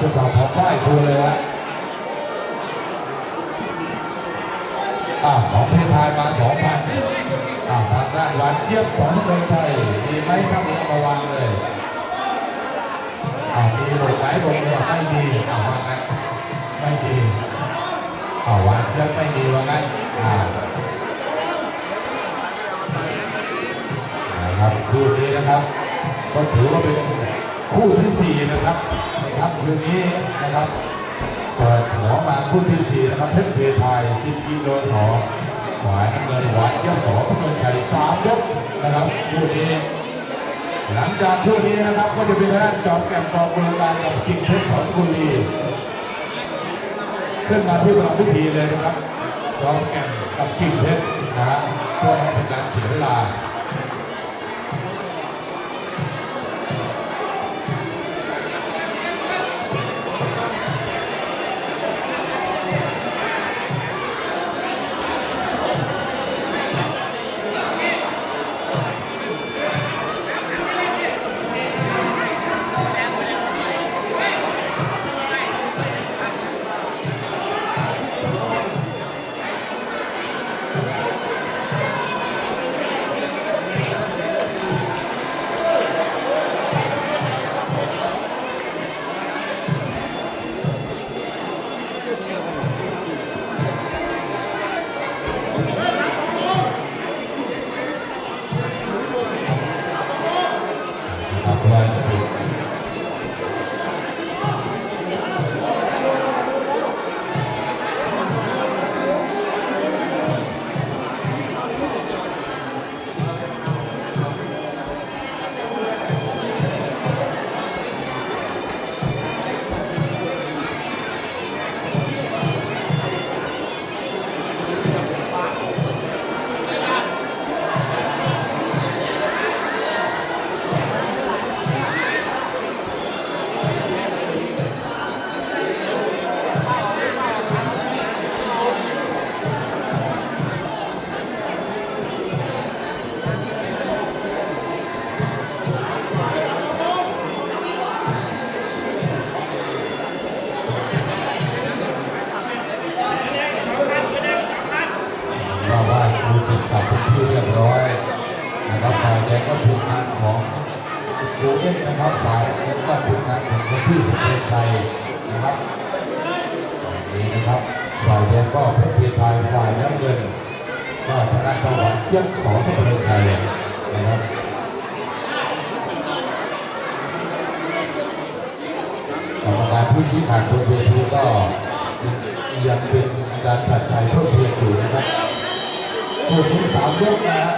ชุดดอกของไหว้ครูเลยละอ่าของเพทายมาสองพันอ่าทางด้านหวานเจี๊ยบสองเมืองไทยดีไหมครับเอามาวางเลยอ่ามีหลงไหมหลงหัวไม่มีอ่าว่างั้นไม่มีอ่าวานเจี๊ยบไม่มีว่างั้นอ่านะครับคู่นี้นะครับ ก็ถือว่าเป็นคู่ที่สี่นะครับในค่ำ คืนนี้นะครับ เปิดหัวมาคู่ที่สี่นะครับเพชรเพทายสิบกิโลสองหวายน้ำเงินหวานเยี่ยมสองสมเด็จไข่สามยกนะครับคู่นี้หลังจากคู่นี้นะครับก็จะเป็นทางจอมแก่มกองบริการกับกิ่งเพชรสอนสกุลีขึ้นมาที่ประพิธีเลยนะครับจอมแก่มกับกิ่งเพชรนะฮะเพื่อให้เป็นการเสียเวลา ดูศึกษาเป็นที่เรียบร้อยนะครับฝ่ายแดงก็ถูกงานของครูเอ็นนะครับฝ่ายน้ำเงินก็ถูกงานของคุณพี่สุเทพชัยนะครับนี่นะครับฝ่ายแดงก็เพชรพีไทยฝ่ายน้ำเงินก็ทางด้านประวัติเที่ยบสอสมุทรไทยนะครับกรรมการผู้ชี้ขาดบนเวทีก็ยังเป็นอาจารย์ชัดชัยเพิ่มเพียรอยู่นะครับ คู่ที่สามยกนะฮะ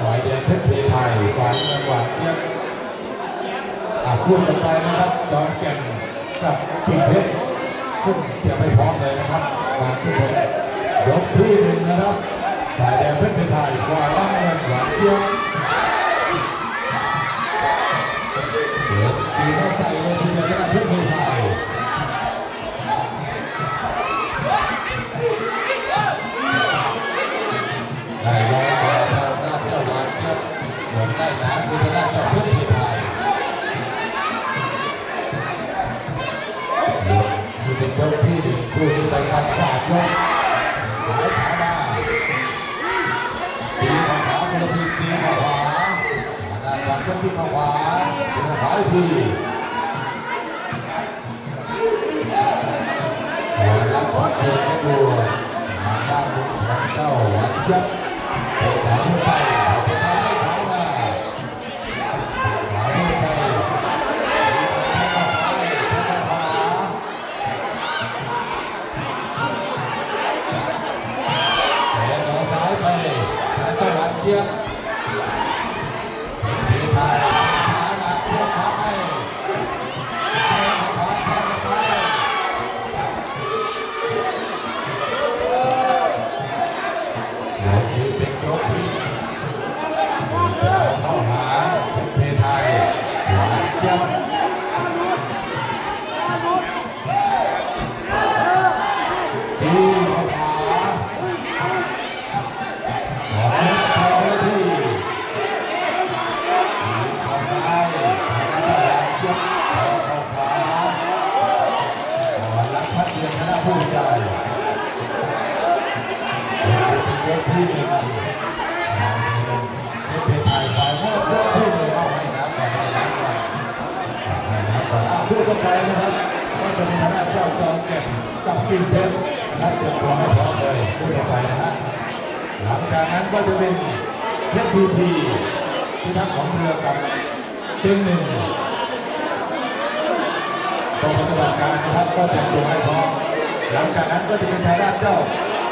ฝ่ายแดงเพชรพีไทยฝ่ายจังหวัดเทียบอะคู่ต่อไปนะครับจอมแก่นกับกิ่งเพชรซึ่งเตรียมไปพร้อมเลยนะครับมาทุกคนยกที่หนึ่งนะครับฝ่ายแดงเพชรเป็นไทยฝ่าย ส่วนได้น้ำคือทางด้านเจ้าเพชรเป็นไทยนี่เป็นยกที่หนึ่งคู่ที่ไปกันสามยกสายขามาตีขาขวาคนละทีตีขาขวาด้านหลังยกที่ขาขวาตีขาขวาอีกทีหัวรับขวาเดินให้ดูทางด้านของเจ้าวัดยับเตะขวาขึ้นไป ก็หลังเไปนะครับก็จะมีทางด้านเจ้าจอมเก็บกับกินเพชรนะครับเตรียมตัวให้พร้อมเลยคู่ต่อไปนะฮะหลังจากนั้นก็จะเป็นเพชรพีทีที่ทักของเรือกับเต็งหนึ่งตรงปฏิบัติการนะครับก็เตรียมตัวให้พร้อมหลังจากนั้นก็จะเป็นทางด้านเจ้า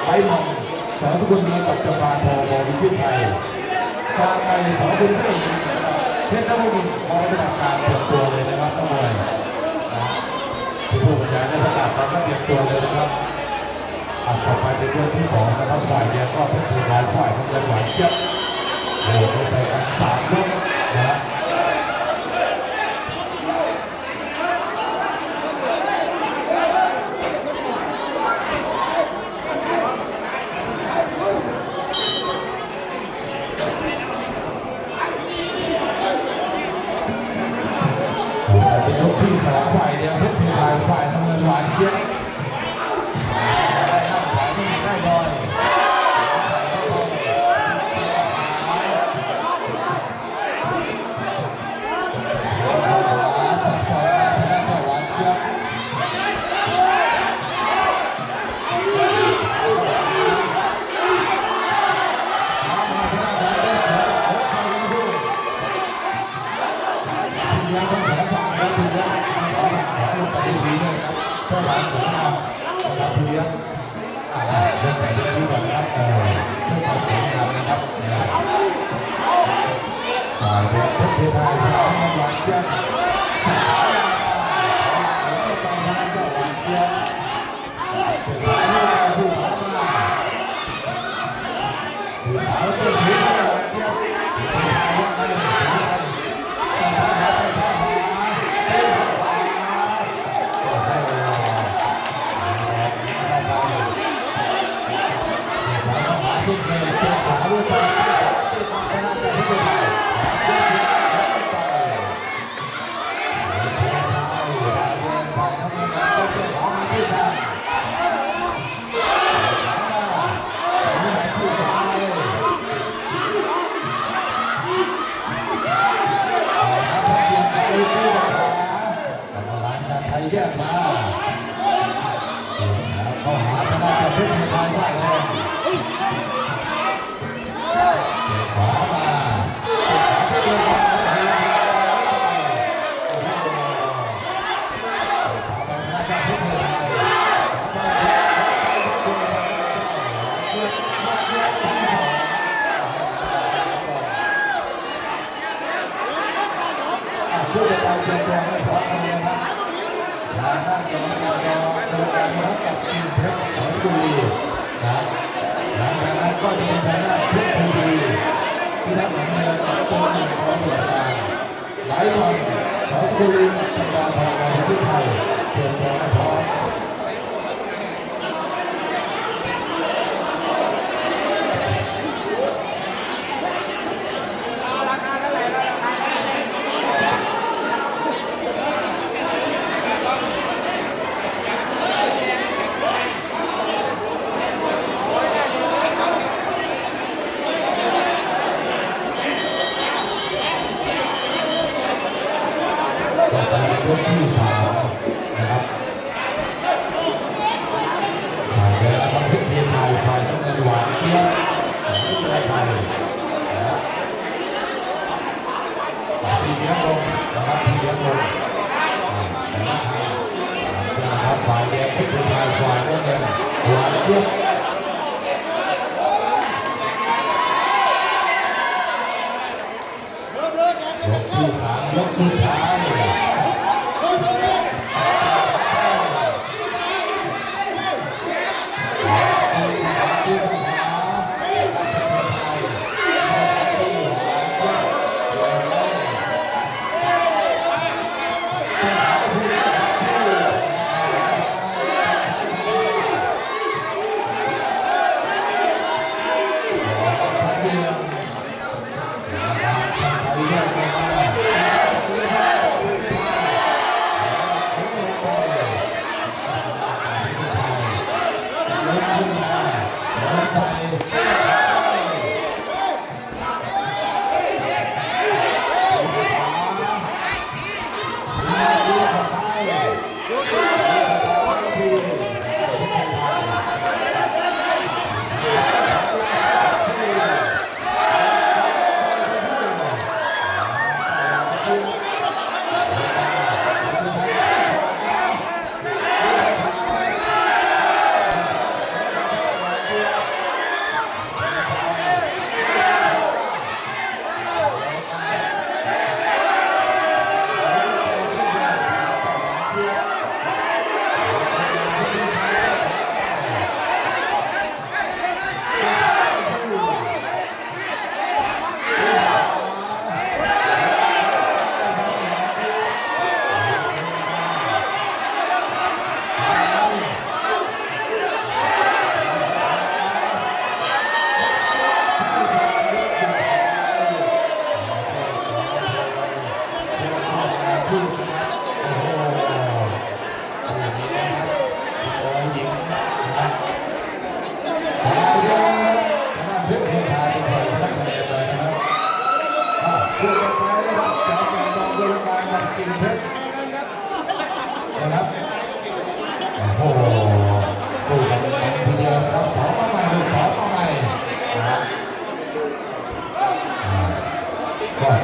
ไบมองสอนสกุลมีกับจำปาโทโบวิชิตชัยซาไกสองคุณซึ่งเพชรนวมินทร์พอปฏิบัติการเตรียมตัวเลยนะครับทั้งหมดนะที่ผู้บรรยายได้ปราก็เตรียมตัวเลยนะครับอะต่อไปเป็นเรื่องที่สองนะครับฝ่ายเดียวก็เพชรภูเขายฝ่ายของจังหวัดเชียบโอ้โหไปกันสามยกนะฮะเป็นยกที่สองฝ่ายเดียวเพชรภูเขาฝ่ายน้ำเงินหวาย บไไทยแยกมาเข้า รียมตัวให้พร้อมกันเลยครับทางด้านของนายกโดยการรับกับทีมเพชรสอนบุรีนะหลังจากนั้นก็จะเป็นทางด้านเพชรบุรีที่รับของเมืองกับตัวหนึ่งของเหตุการณ์หลายวันสอนบุรีกับจังหวัดทองของที่ไทย จับทีเลี้ยงงนะครับทีเลี้งลงแต่ละทางฝ่ายแดงเป็นฝ่ายฝ่ายน้ำเงฝ่ายเลือก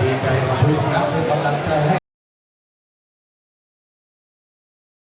ดีใจกับผู้ชนะที่กำลังใจให้